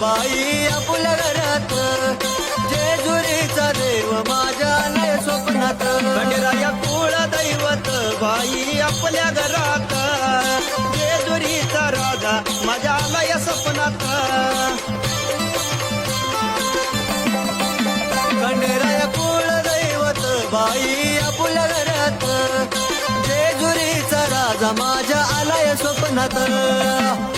बाई आपल्या घरात. जेजुरीचा देव माझ्या आलाय स्वप्नात. खंडेराया कुळ दैवत बाई आपल्या घरात. जेजुरीचा राजा माझ्या लय स्वप्नात. खंडेराया कुळ दैवत बाई आपल्या घरात. जेजुरीचा राजा माझ्या आलाय स्वप्नात.